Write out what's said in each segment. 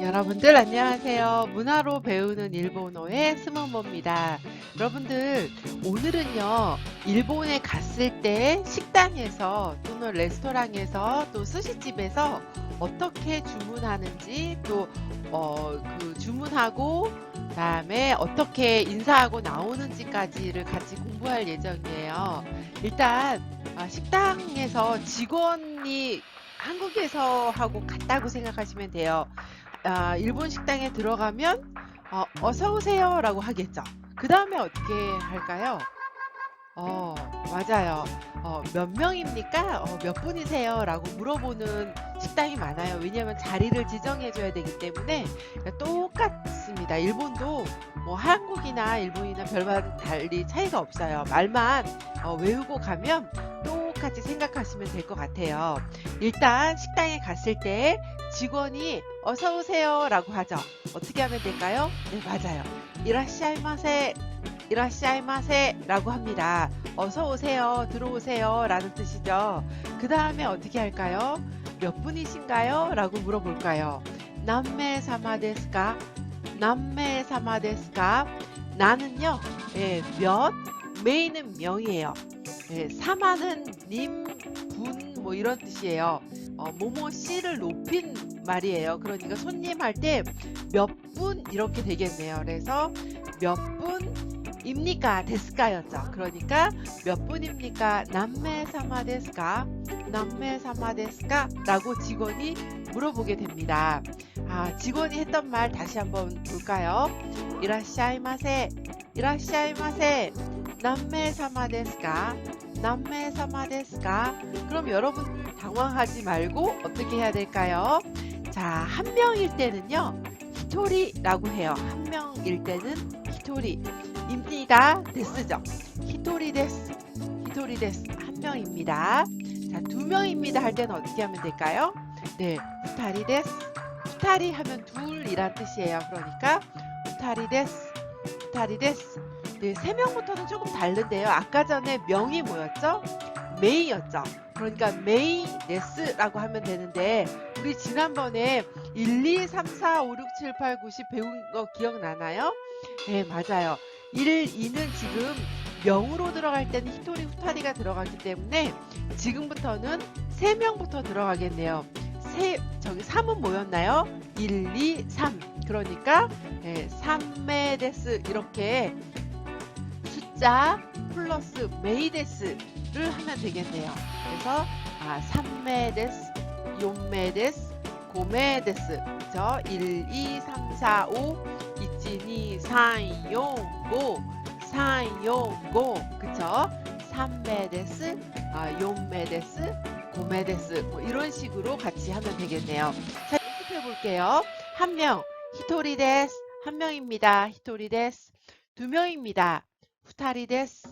여러분들 안녕하세요. 문화로 배우는 일본어의 스모모입니다. 여러분들 오늘은요 일본에 갔을 때 식당에서 또는 레스토랑에서 또 스시집에서 어떻게 주문하는지 또 어, 그 주문하고 그다음에 어떻게 인사하고 나오는지까지를 같이 공부할 예정이에요. 일단 아, 식당에서 직원이 한국에서 하고 같다고 생각하시면 돼요. 아, 일본 식당에 들어가면 어, 어서 오세요 라고 하겠죠. 그 다음에 어떻게 할까요? 어, 맞아요. 어, 몇 명입니까? 어, 몇 분이세요? 라고 물어보는 식당이 많아요. 왜냐하면 자리를 지정해줘야 되기 때문에 똑같습니다. 일본도 뭐 한국이나 일본이나 별반 달리 차이가 없어요. 말만 어, 외우고 가면 똑 같이 생각하시면 될 것 같아요. 일단 식당에 갔을 때 직원이 어서 오세요 라고 하죠. 어떻게 하면 될까요? 네, 맞아요. 이라시아이마세, 이라시아이마세 라고 합니다. 어서 오세요, 들어오세요 라는 뜻이죠. 그 다음에 어떻게 할까요? 몇 분이신가요? 라고 물어볼까요? 남매 사마 데스까? 남매 사마 데스까? 나는요, 예, 몇, 메이는 명이에요. 예, 사마는 님, 분, 뭐 이런 뜻이에요. 어, 모모 씨를 높인 말이에요. 그러니까 손님 할 때 몇 분 이렇게 되겠네요. 그래서 몇 분입니까? 데스까였죠. 그러니까 몇 분입니까? 남매 사마 데스까? 남매 사마 데스까? 라고 직원이 물어보게 됩니다. 아, 직원이 했던 말 다시 한번 볼까요? 이라시아이마세, 이라시아이마세, 남매 사마 데스까? 남매 사마 데스까? 그럼 여러분 당황하지 말고 어떻게 해야 될까요? 자, 한 명일 때는요. 히토리라고 해요. 한 명일 때는 히토리. 입니다. 데스죠. 히토리 데스. 히토리 데스. 한 명입니다. 자, 두 명입니다. 할 때는 어떻게 하면 될까요? 네. 후타리 데스. 후타리 하면 둘이란 뜻이에요. 그러니까 후타리 데스. 후타리 데스. 네, 세 명부터는 조금 다른데요. 아까 전에 명이 뭐였죠? 메이였죠. 그러니까 메이 네스라고 하면 되는데 우리 지난번에 1, 2, 3, 4, 5, 6, 7, 8, 9, 10 배운 거 기억나나요? 네, 맞아요. 1, 2는 지금 명으로 들어갈 때는 히토리 후타리가 들어가기 때문에 지금부터는 3명부터 들어가겠네요. 세, 저기 3은 뭐였나요? 1, 2, 3. 그러니까 네, 3메데스 이렇게 숫 자 플러스 메이데스를 하면 되겠네요. 그래서 아, 3메데스, 4메데스, 5메데스 그죠? 1, 2, 3, 4, 5 1, 2, 3, 4, 5 3, 4, 5 그쵸? 3메데스, 아, 4메데스, 5메데스 뭐 이런 식으로 같이 하면 되겠네요. 자, 연습해 볼게요. 한 명, 히토리 데스. 한 명입니다. 히토리 데스. 두 명입니다. 후타리 데스.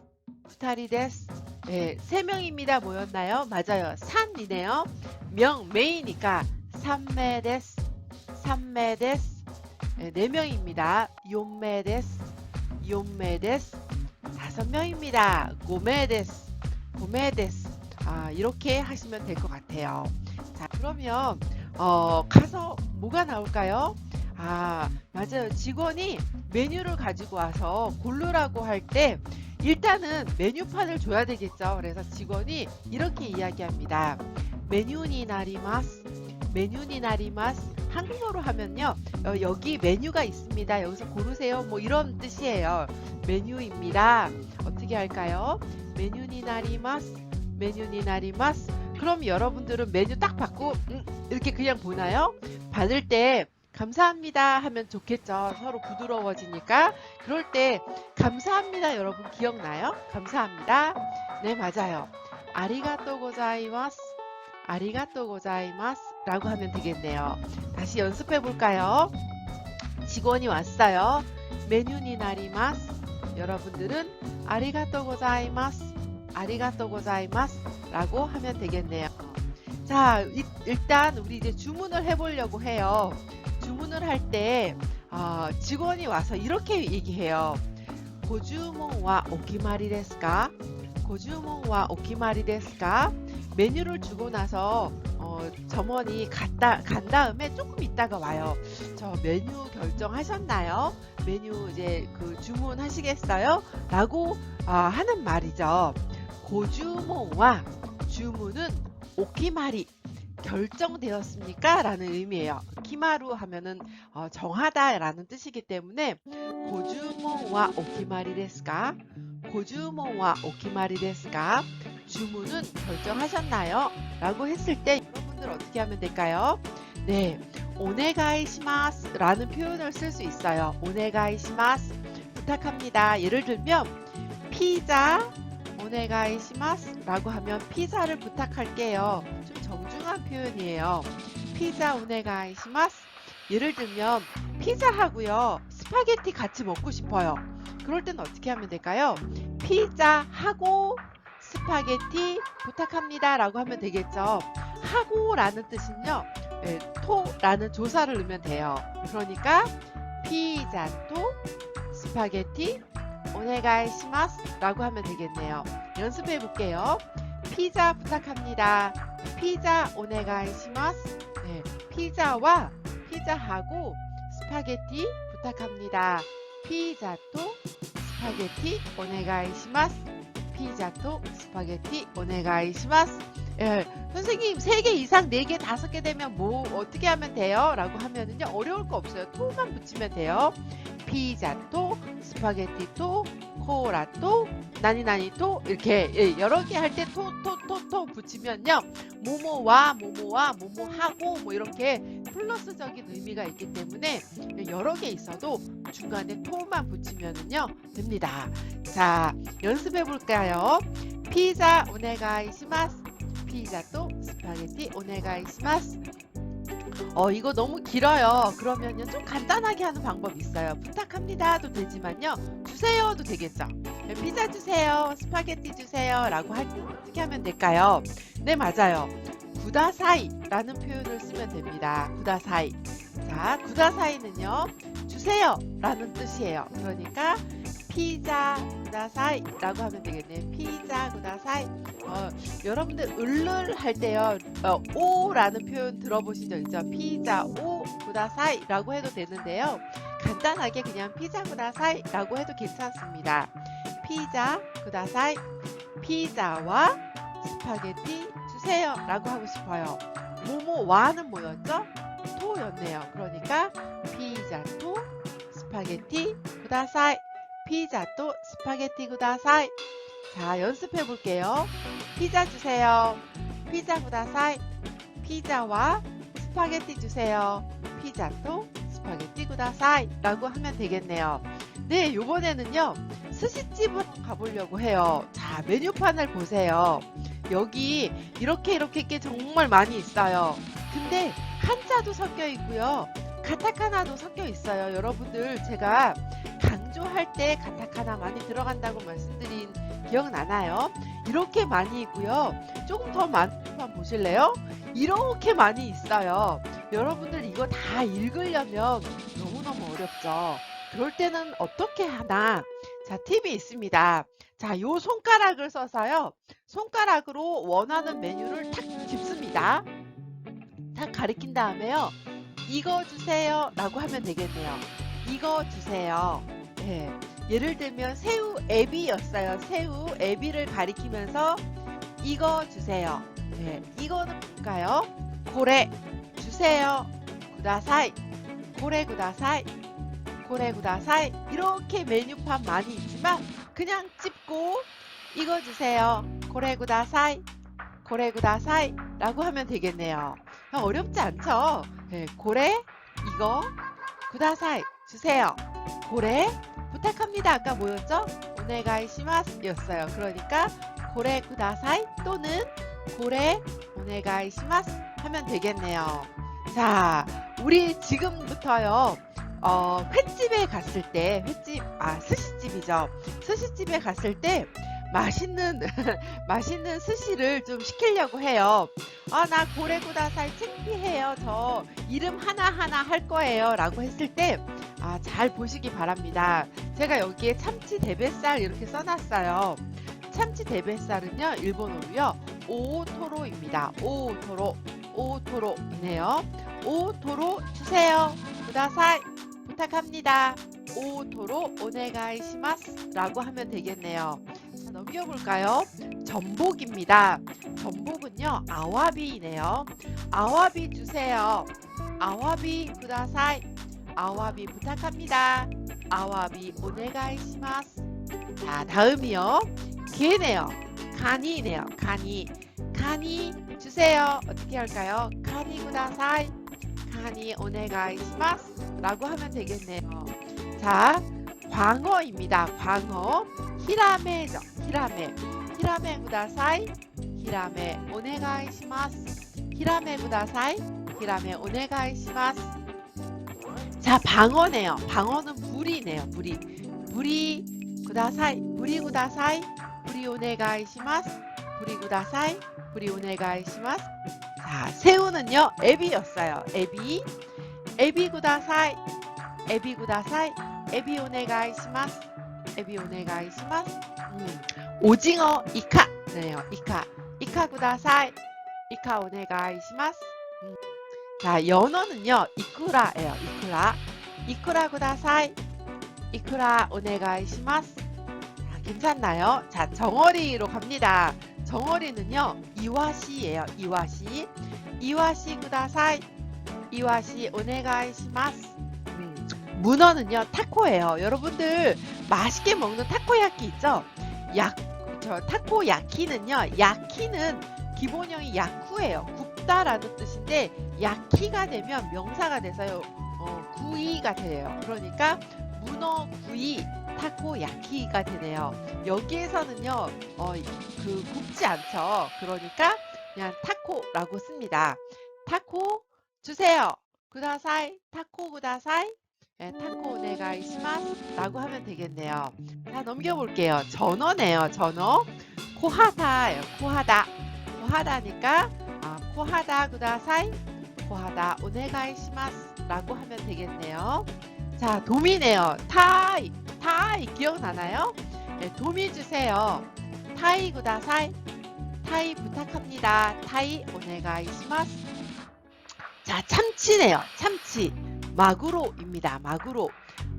후타리 데스. 네, 세 명입니다. 뭐였나요? 맞아요. 산이네요. 명, 메이니까 삼메 데스. 삼메 데스. 네, 네 명입니다. 용메 데스. 용메 데스. 다섯 명입니다. 고메 데스. 고메 데스. 아, 이렇게 하시면 될 것 같아요. 자, 그러면 어, 가서 뭐가 나올까요? 아, 맞아요. 직원이 메뉴를 가지고 와서 고르라고 할 때 일단은 메뉴판을 줘야 되겠죠. 그래서 직원이 이렇게 이야기합니다. 메뉴니 나리마스. 메뉴니 나리마스. 한국어로 하면요. 어, 여기 메뉴가 있습니다. 여기서 고르세요. 뭐 이런 뜻이에요. 메뉴입니다. 어떻게 할까요? 메뉴니 나리마스. 메뉴니 나리마스. 그럼 여러분들은 메뉴 딱 받고 음, 이렇게 그냥 보나요? 받을 때 감사합니다 하면 좋겠죠. 서로 부드러워지니까. 그럴 때 감사합니다 여러분 기억나요? 감사합니다. 네 맞아요. 아리가또 고자이마스. 아리가또 고자이마스 라고 하면 되겠네요. 다시 연습해 볼까요? 직원이 왔어요. 메뉴니 나리마스. 여러분들은 아리가또 고자이마스. 아리가또 고자이마스 라고 하면 되겠네요. 자, 이- 일단 우리 이제 주문을 해보려고 해요. 주문을 할때 어, 직원이 와서 이렇게 얘기해요. 고주문와 오기마리 데스까? 고주몽와 오키마리 데스까? 메뉴를 주고 나서 어, 점원이 갔다 간 다음에 조금 있다가 와요. 저 메뉴 결정하셨나요? 메뉴 이제 그 주문하시겠어요? 라고 아, 하는 말이죠. 고주몽와 주문은 오키마리 결정되었습니까? 라는 의미예요. 키마루 하면은 어, 정하다라는 뜻이기 때문에 고주몽와 오키마리 데스까? 고주몽와 오키마리 데스까? 주문은 결정하셨나요? 라고 했을 때 여러분들 어떻게 하면 될까요? 네, 오네가이시마스 라는 표현을 쓸 수 있어요. 오네가이시마스 부탁합니다. 예를 들면 피자 오네가이시마스 라고 하면 피자를 부탁할게요. 좀 정중한 표현이에요. 피자 오네가이시마스 예를 들면 피자하고요 스파게티 같이 먹고 싶어요. 그럴 때는 어떻게 하면 될까요? 피자하고 스파게티 부탁합니다 라고 하면 되겠죠. 하고 라는 뜻은요. 네, 토라는 조사를 넣으면 돼요. 그러니까 피자 또 스파게티 오네가이시마스 라고 하면 되겠네요. 연습해 볼게요. 피자 부탁합니다. 피자 오네가이시마스. 네, 피자와 피자하고 스파게티 부탁합니다. 피자 또 스파게티 오네가이시마스. 피자 또 스파게티 오네가이시마스. 예, 선생님 3개 이상 4개 5개 되면 뭐 어떻게 하면 돼요? 라고 하면은요 어려울 거 없어요. 토만 붙이면 돼요. 피자 또 스파게티 또 코라 또 나니나니 또 이렇게 예, 여러 개 할 때 토 토 토 토 붙이면요. 모모와 모모와 모모하고 뭐 이렇게 플러스적인 의미가 있기 때문에 여러 개 있어도 중간에 토만 붙이면은요 됩니다. 자 연습해 볼까요? 피자 오네가이 시마스. 피자 또 스파게티 오네가이 시마스 어 이거 너무 길어요. 그러면요 좀 간단하게 하는 방법이 있어요. 부탁합니다도 되지만요 주세요도 되겠죠? 네, 피자 주세요 스파게티 주세요 라고 할때 어떻게 하면 될까요? 네 맞아요. 구다사이 라는 표현을 쓰면 됩니다. 구다사이. 자 구다사이는요 주세요 라는 뜻이에요. 그러니까 피자 구다사이 라고 하면 되겠네요 피자 구다사이. 어, 여러분들 을를 할 때요 어, 오 라는 표현 들어보신 적 있죠? 피자 오 구다사이 라고 해도 되는데요. 간단하게 그냥 피자 구다사이 라고 해도 괜찮습니다. 피자 구다사이 피자와 스파게티 주세요 라고 하고 싶어요. 모모와는 뭐였죠? 토였네요. 그러니까 피자 또 스파게티 구다사이 피자 또 스파게티 구다사이. 자 연습해 볼게요. 피자 주세요. 피자 구다사이. 피자와 스파게티 주세요. 피자 또 스파게티 구다사이 라고 하면 되겠네요. 네 요번에는요 스시집을 가보려고 해요. 자 메뉴판을 보세요. 여기 이렇게 이렇게 게 정말 많이 있어요. 근데 한자도 섞여 있고요. 카타카나도 섞여 있어요. 여러분들 제가 할때 카타카나 많이 들어간다고 말씀드린 기억나나요? 이렇게 많이 있고요. 조금 더 많은 보실래요? 이렇게 많이 있어요. 여러분들 이거 다 읽으려면 너무너무 어렵죠. 그럴 때는 어떻게 하나? 자 팁이 있습니다. 자 요 손가락을 써서요. 손가락으로 원하는 메뉴를 탁 짚습니다. 탁 가리킨 다음에요 이거 주세요. 라고 하면 되겠네요 이거 주세요 네. 예를 들면 새우 애비였어요. 새우 애비를 가리키면서 이거 주세요. 네. 이거는 뭘까요? 고래 주세요. 구다사이. 고래 구다사이. 고래 구다사이. 이렇게 메뉴판 많이 있지만 그냥 찝고 이거 주세요. 고래 구다사이. 고래 구다사이 라고 하면 되겠네요. 어렵지 않죠? 네, 고래 이거 구다사이 주세요 고래 부탁합니다. 아까 뭐였죠? 오네가이 시마스 였어요. 그러니까 고래 구다사이 또는 고래 오네가이 시마스 하면 되겠네요. 자 우리 지금부터요. 어, 횟집에 갔을 때 횟집 아 스시집이죠. 스시집에 갔을 때 맛있는 맛있는 스시를 좀 시키려고 해요. 아 나 고래구다살 창피해요. 저 이름 하나 하나 할 거예요.라고 했을 때 아 잘 보시기 바랍니다. 제가 여기에 참치 대뱃살 이렇게 써놨어요. 참치 대뱃살은요, 일본어로요, 오토로입니다. 오토로, 오토로이네요. 오토로 주세요. 구다사이 부탁합니다. 오토로 오네가이시마스 라고 하면 되겠네요. 자, 넘겨볼까요? 전복입니다. 전복은요, 아와비이네요. 아와비 주세요. 아와비 구다사이. 아와비 부탁합니다. 아와비 오네가이시마스. 자, 다음이요. 게네요. 간이네요. 간이. 간이 주세요. 어떻게 할까요? 간이 구다사이. 간이 오네가이시마스. 라고 하면 되겠네요. 자, 광어입니다. 광어. 히라메죠. 히라메. 히라메 구다사이. 히라메 오네가이 시마스. 히라메 구다사이. 히라메 오네가이 시마스. 자, 방어네요. 방어는 불이네요. 불이. 불이 구다사이. 불이 구다사이. 불이 오네가이 시마스. 불이 구다사이. 불이 오네가이 시마스. 자, 새우는요. 에비였어요. 에비. 에비 구다사이. 에비 구다사이. 에비 오네가이 시마스. 에비 오네가이시마스. 음. 오징어 이카네요. 이카. 이카 구다사이. 이카 오네가이시마스. 음. 자, 연어는요. 이쿠라예요. 이쿠라. 이쿠라 구다사이. 이쿠라 오네가이시마스. 자, 괜찮나요? 자, 정어리로 갑니다. 정어리는요. 이와시예요. 이와시. 이와시 구다사이. 이와시 오네가이시마스. 음, 문어는요. 타코예요. 여러분들 맛있게 먹는 타코야끼 있죠? 약, 저 타코야키는요. 야키는 기본형이 야쿠예요. 굽다라는 뜻인데 야키가 되면 명사가 돼서요. 어, 구이가 돼요. 그러니까 문어 구이 타코야키가 되네요. 여기에서는요. 어, 그 굽지 않죠. 그러니까 그냥 타코라고 씁니다. 타코 주세요. 구다사이 타코 구다사이 네, 타코 오네가 이시마스 라고 하면 되겠네요. 자 넘겨볼게요. 전어네요. 전어 코하다예요. 코하다 코하다니까 아, 코하다 구다사이 코하다 오네가이 시마스 라고 하면 되겠네요. 자 도미네요. 타이 타이 기억나나요? 네, 도미 주세요. 타이 구다사이 타이 부탁합니다. 타이 오네가이 시마스 자, 참치네요. 참치. 마구로입니다. 마구로.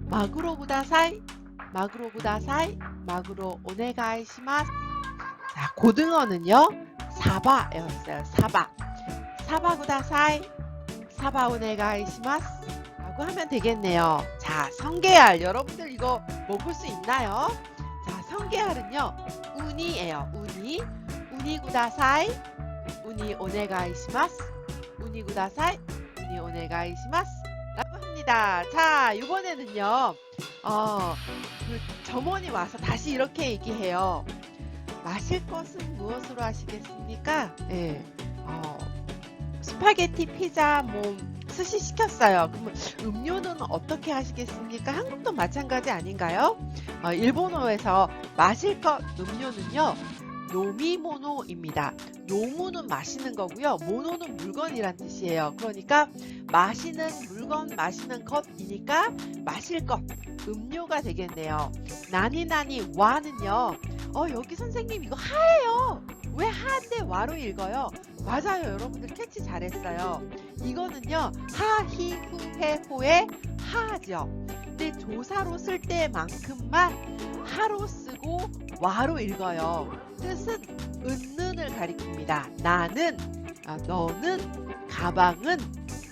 마구로 구다사이. 마구로 구다사이. 마구로 오네가이시마스. 자, 고등어는요. 사바였어요. 사바. 사바 구다사이. 사바 오네가이시마스. 라고 하면 되겠네요. 자, 성게알. 여러분들 이거 먹을 수 있나요? 자, 성게알은요. 우니예요. 우니. 우니 구다사이. 우니 오네가이시마스. 우니 구다사이. 우니 오네가이시마스. 합니다. 자, 이번에는요. 어, 그 점원이 와서 다시 이렇게 얘기해요. 마실 것은 무엇으로 하시겠습니까? 예. 어, 스파게티, 피자, 뭐 스시 시켰어요. 그러면 음료는 어떻게 하시겠습니까? 한국도 마찬가지 아닌가요? 어, 일본어에서 마실 것 음료는요. 노미모노입니다. 노무는 마시는 거고요. 모노는 물건이란 뜻이에요. 그러니까 마시는 물건, 마시는 것이니까 마실 것, 음료가 되겠네요. 나니나니 와는요. 어, 여기 선생님 이거 하예요. 왜 하인데 와로 읽어요? 맞아요. 여러분들 캐치 잘했어요. 이거는요. 하 히 후 해 호의 하죠. 근데 조사로 쓸 때만큼만 하로 쓰고 와로 읽어요. 뜻은 은는을 가리킵니다. 나는, 아, 너는, 가방은,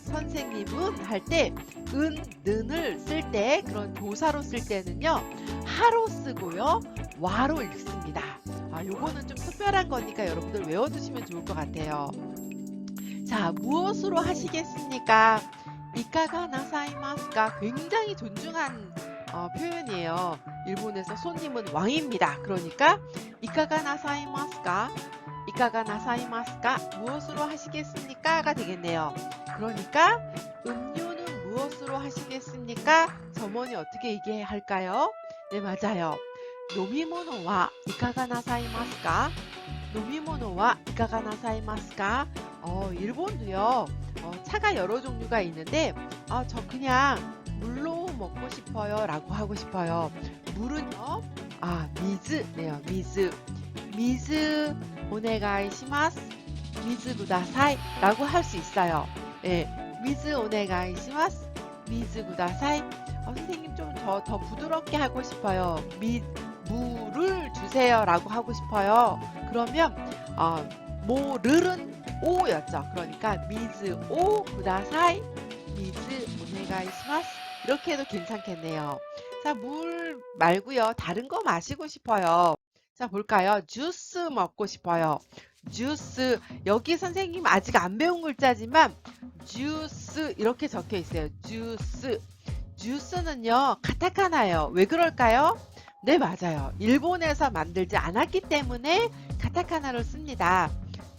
선생님은 할 때 은, 는을 쓸 때 그런 조사로 쓸 때는요. 하로 쓰고요. 와로 읽습니다. 아, 요거는 좀 특별한 거니까 여러분들 외워두시면 좋을 것 같아요. 자, 무엇으로 하시겠습니까? 이카가 나사이마스가 굉장히 존중한 어, 표현이에요. 일본에서 손님은 왕입니다. 그러니까 이카가 나사이마스가 이카가 나사이마스가 무엇으로 하시겠습니까?가 되겠네요. 그러니까 음료는 무엇으로 하시겠습니까? 점원이 어떻게 얘기할까요? 네, 맞아요. 노미모노와 이카가 나사이마스까? 노미모노와 이카가 나사이마스까? 어, 일본도요. 어, 차가 여러 종류가 있는데 아, 저 그냥 물로 먹고 싶어요 라고 하고 싶어요. 물은요. 아, 미즈네요. 미즈. 미즈 오네가이 시마스 미즈 구다사이 라고 할 수 있어요. 예, 미즈 오네가이 시마스 미즈 구다사이 어, 선생님 좀 더 더 부드럽게 하고 싶어요. 미 물을 주세요 라고 하고 싶어요. 그러면 어, 모를은 오였죠. 그러니까 미즈 오 구다사이 미즈 오네가이 시마스 이렇게 해도 괜찮겠네요. 자, 물 말고요. 다른 거 마시고 싶어요. 자, 볼까요? 주스 먹고 싶어요. 주스. 여기 선생님 아직 안 배운 글자지만 주스 이렇게 적혀 있어요. 주스. 주스는요. 카타카나예요. 왜 그럴까요? 네, 맞아요. 일본에서 만들지 않았기 때문에 카타카나를 씁니다.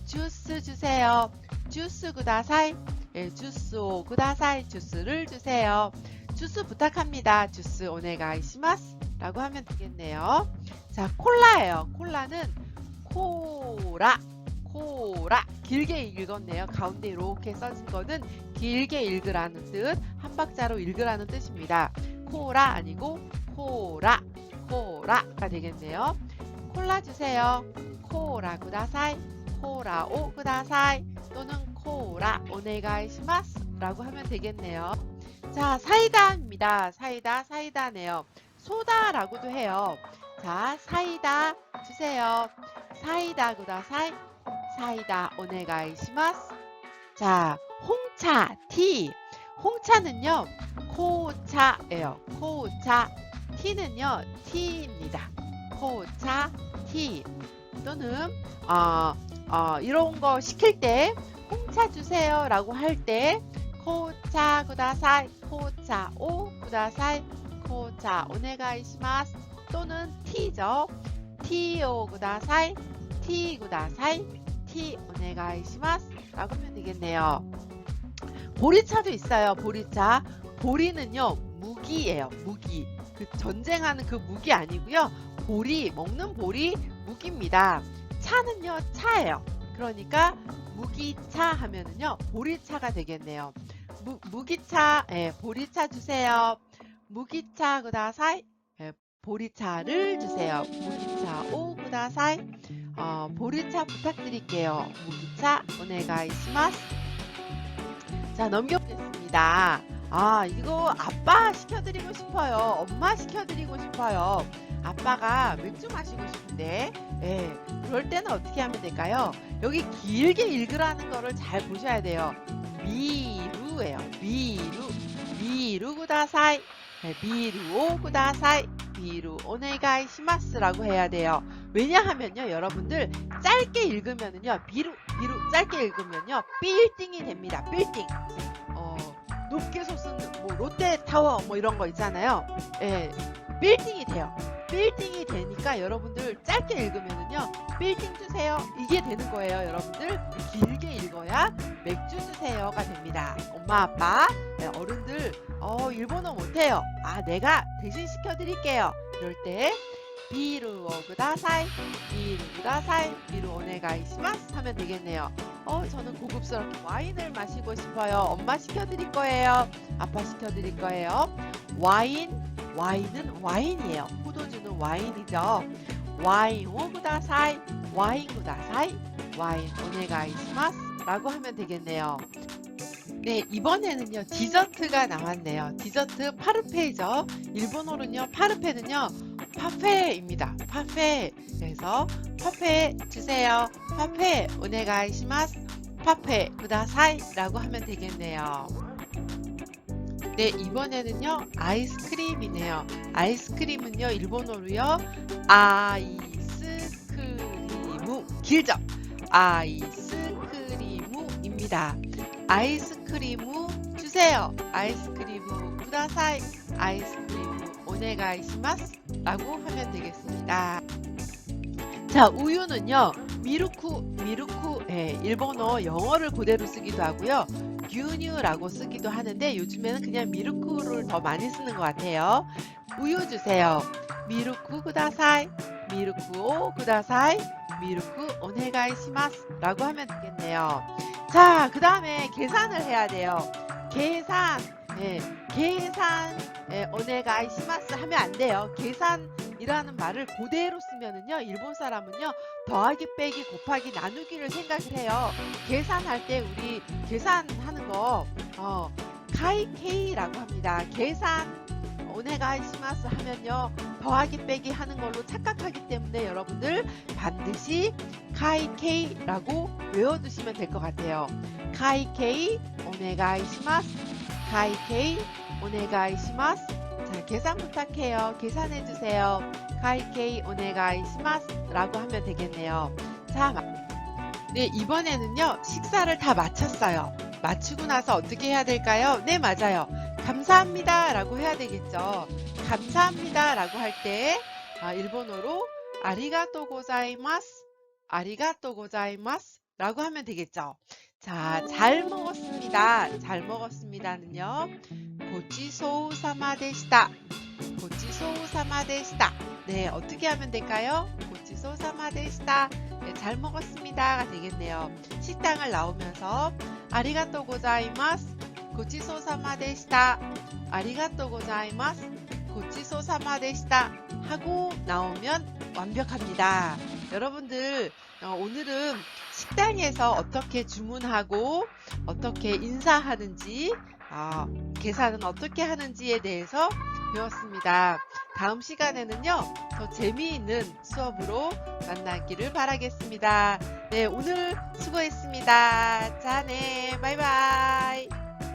주스 주세요. 주스 구다사이. 예, 주스 오 구다사이. 주스를 주세요. 주스 부탁합니다. 주스 오네가 이시마스 라고 하면 되겠네요. 자, 콜라예요. 콜라는 코라, 코라. 길게 읽었네요. 가운데 이렇게 써진 거는 길게 읽으라는 뜻, 한 박자로 읽으라는 뜻입니다. 코라 아니고 코라, 코라가 되겠네요. 콜라 주세요. 코라 구다사이, 코라 오 구다사이 또는 코라 오네가이시마스 라고 하면 되겠네요. 자, 사이다입니다. 사이다, 사이다네요. 소다라고도 해요. 자, 사이다 주세요. 사이다 구다사이. 사이다 오네가이시마스. 자, 홍차, 티. 홍차는요, 코차예요. 코차. 티는요, 티입니다. 코차, 티. 또는 어, 어, 이런 거 시킬 때 홍차 주세요 라고 할 때 코차 구다사이 코차 오 구다사이 코차 오네가이시마스 또는 티죠. 티오 구다사이 티 구다사이 티 오네가이시마스 라고 하면 되겠네요. 보리차도 있어요 보리차. 보리는요 무기예요 무기. 그 전쟁하는 그 무기 아니고요 보리 먹는 보리 무기입니다 차는요 차예요 그러니까 무기차 하면은요 보리차가 되겠네요. 무, 무기차, 예, 보리차 주세요. 무기차 구다사이, 예, 보리차를 주세요. 무기차 오 구다사이, 어, 보리차 부탁드릴게요. 무기차 오네가이시마스. 자 넘겨보겠습니다. 아 이거 아빠 시켜드리고 싶어요. 엄마 시켜드리고 싶어요. 아빠가 맥주 마시고 싶은데, 예, 그럴 때는 어떻게 하면 될까요? 여기 길게 읽으라는 거를 잘 보셔야 돼요. 미루예요. 미루. 미루 구다사이. 네, 미루 오 구다사이. 미루 오네가이 시마스라고 해야 돼요. 왜냐하면요, 여러분들 짧게 읽으면은요, 미루 미루 짧게 읽으면요, 빌딩이 됩니다. 빌딩. 어, 높게 솟은 뭐 롯데타워 뭐 이런 거 있잖아요. 예, 빌딩이 돼요. 빌딩이 되니까 여러분들 짧게 읽으면은요 빌딩 주세요. 이게 되는 거예요 여러분들. 길게 읽어야 맥주 주세요가 됩니다. 엄마 아빠 네, 어른들 어 일본어 못해요. 아 내가 대신 시켜드릴게요. 이럴 때 비루 오그다사이 비루 구다사이 비루 오네가이시마스 하면 되겠네요. 어 저는 고급스럽게 와인을 마시고 싶어요. 엄마 시켜드릴 거예요. 아빠 시켜드릴 거예요. 와인 와인은 와인이에요. 포도주는 와인이죠. 와인 오구다사이, 와인 구다사이, 와인 오네가이시마스 라고 하면 되겠네요. 네, 이번에는요, 디저트가 나왔네요. 디저트 파르페죠. 일본어로는요, 파르페는요, 파페입니다. 파페. 그래서 파페 주세요. 파페 오네가이시마스. 파페 구다사이 라고 하면 되겠네요. 네, 이번에는요, 아이스크림이네요. 아이스크림은요, 일본어로요, 아이스크리무. 길죠? 아이스크리무입니다. 아이스크리무 주세요. 아이스크리무 구다사이. 아이스크리무 오네가이시마스. 라고 하면 되겠습니다. 자, 우유는요, 미루쿠, 미루쿠, 예, 일본어 영어를 그대로 쓰기도 하고요. 牛乳라고 쓰기도 하는데 요즘에는 그냥 미루크를 더 많이 쓰는 것 같아요. 우유 주세요. 미루크 구다사이, 미루크 오 구다사이, 미루크 오네가이 시마스 라고 하면 되겠네요. 자, 그 다음에 계산을 해야 돼요. 계산, 예, 계산, 예, 오네가이 시마스 하면 안 돼요. 계산 이라는 말을 그대로 쓰면은요, 일본 사람은요, 더하기, 빼기, 곱하기, 나누기를 생각을 해요. 계산할 때 우리 계산하는 거, 어, 카이케이라고 합니다. 계산, 오네가이 시마스 하면요, 더하기, 빼기 하는 걸로 착각하기 때문에 여러분들 반드시 카이케이라고 외워두시면 될 것 같아요. 카이케이, 오네가이 시마스, 카이케이, 오네가이 시마스. 자, 계산 부탁해요. 계산해 주세요. 카이케이 오네가이 시마스 라고 하면 되겠네요. 자, 마- 네, 이번에는요, 식사를 다 마쳤어요. 마치고 나서 어떻게 해야 될까요? 네, 맞아요. 감사합니다 라고 해야 되겠죠. 감사합니다 라고 할 때, 아, 일본어로 아리가또 고자이마스, 아리가또 고자이마스 라고 하면 되겠죠. 자, 잘 먹었습니다. 잘 먹었습니다는요. 고치소우 사마 데시다. 고치소우 사마 데시다. 네, 어떻게 하면 될까요? 고치소우 사마 데시다. 네, 잘 먹었습니다가 되겠네요. 식당을 나오면서 아리가또 고자이마스. 고치소우 사마 데시다. 아리가또 고자이마스. 고치소우 사마 데시다. 하고 나오면 완벽합니다. 여러분들 어, 오늘은 식당에서 어떻게 주문하고 어떻게 인사하는지 아, 계산은 어떻게 하는지에 대해서 배웠습니다. 다음 시간에는요, 더 재미있는 수업으로 만나기를 바라겠습니다. 네, 오늘 수고했습니다. 자, 네, 바이바이.